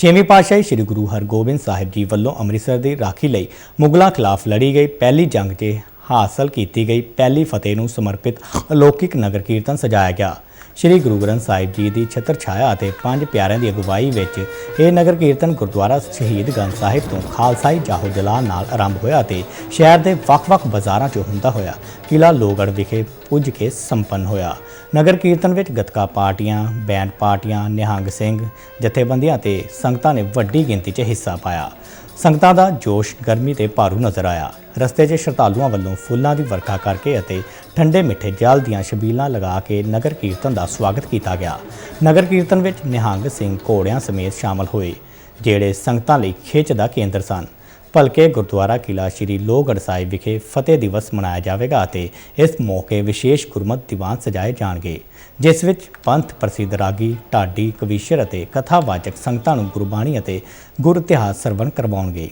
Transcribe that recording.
ਛੇਵੀਂ ਪਾਤਸ਼ਾਹੀ ਸ੍ਰੀ ਗੁਰੂ ਹਰਗੋਬਿੰਦ ਸਾਹਿਬ ਜੀ ਵੱਲੋਂ ਅੰਮ੍ਰਿਤਸਰ ਦੀ ਰਾਖੀ ਲਈ ਮੁਗਲਾਂ ਖਿਲਾਫ ਲੜੀ ਗਈ। ਪਹਿਲੀ ਜੰਗ 'ਚ ਹਾਸਲ ਕੀਤੀ ਗਈ। ਪਹਿਲੀ ਫਤਿਹ ਨੂੰ ਸਮਰਪਿਤ ਅਲੌਕਿਕ ਨਗਰ ਕੀਰਤਨ ਸਜਾਇਆ ਗਿਆ। ਸ੍ਰੀ ਗੁਰੂ ਗ੍ਰੰਥ ਸਾਹਿਬ ਜੀ ਦੀ ਛਤਰ ਛਾਇਆ ਅਤੇ ਪੰਜ ਪਿਆਰਿਆਂ ਦੀ ਅਗਵਾਈ ਵਿੱਚ ਇਹ ਨਗਰ ਕੀਰਤਨ ਗੁਰਦੁਆਰਾ ਸ਼ਹੀਦ ਗੰਜ ਸਾਹਿਬ ਤੋਂ ਖਾਲਸਾਈ ਜਾਹੋ ਜਲਾਲ ਨਾਲ ਆਰੰਭ ਹੋਇਆ ਅਤੇ ਸ਼ਹਿਰ ਦੇ ਵੱਖ-ਵੱਖ ਬਾਜ਼ਾਰਾਂ 'ਚੋਂ ਹੁੰਦਾ ਹੋਇਆ ਕਿਲਾ ਲੋਹਗੜ੍ਹ ਵਿਖੇ ਪੁੱਜ ਕੇ ਸੰਪੰਨ ਹੋਇਆ। ਨਗਰ ਕੀਰਤਨ ਵਿੱਚ ਗਤਕਾ ਪਾਰਟੀਆਂ, ਬੈਂਡ ਪਾਰਟੀਆਂ, ਨਿਹੰਗ ਸਿੰਘ ਜਥੇਬੰਦੀਆਂ ਤੇ ਸੰਗਤਾਂ ਨੇ ਵੱਡੀ ਗਿਣਤੀ 'ਚ ਹਿੱਸਾ ਪਾਇਆ। ਸੰਗਤਾਂ ਦਾ ਜੋਸ਼ ਗਰਮੀ ਤੇ ਭਾਰੂ ਨਜ਼ਰ ਆਇਆ। ਰਸਤੇ 'ਚ ਸ਼ਰਧਾਲੂਆਂ ਵੱਲੋਂ ਫੁੱਲਾਂ ਦੀ ਵਰਖਾ ਕਰਕੇ ਅਤੇ ਠੰਡੇ ਮਿੱਠੇ ਜਲ ਦੀਆਂ ਛਬੀਲਾਂ ਲਗਾ ਕੇ ਨਗਰ ਕੀਰਤਨ ਦਾ ਸਵਾਗਤ ਕੀਤਾ ਗਿਆ। ਨਗਰ ਕੀਰਤਨ ਵਿੱਚ ਨਿਹੰਗ ਸਿੰਘ ਘੋੜਿਆਂ ਸਮੇਤ ਸ਼ਾਮਲ ਹੋਏ, ਜਿਹੜੇ ਸੰਗਤਾਂ ਲਈ ਖੇਚ ਦਾ ਕੇਂਦਰ ਸਨ। ਭਲਕੇ ਗੁਰਦੁਆਰਾ ਕਿਲਾ ਸ਼੍ਰੀ ਲੋਹਗੜ੍ਹ ਸਾਹਿਬ ਵਿਖੇ ਫਤਿਹ ਦਿਵਸ ਮਨਾਇਆ ਜਾਵੇਗਾ ਅਤੇ ਇਸ ਮੌਕੇ ਵਿਸ਼ੇਸ਼ ਗੁਰਮਤ ਦੀਵਾਨ ਸਜਾਏ ਜਾਣਗੇ, ਜਿਸ ਵਿੱਚ ਪੰਥ ਪ੍ਰਸਿੱਧ ਰਾਗੀ, ਢਾਡੀ, ਕਵੀਸ਼ਰ ਅਤੇ ਕਥਾਵਾਚਕ ਸੰਗਤਾਂ ਨੂੰ ਗੁਰਬਾਣੀ ਅਤੇ ਗੁਰ ਇਤਿਹਾਸ ਸਰਵਣ ਕਰਵਾਉਣਗੇ।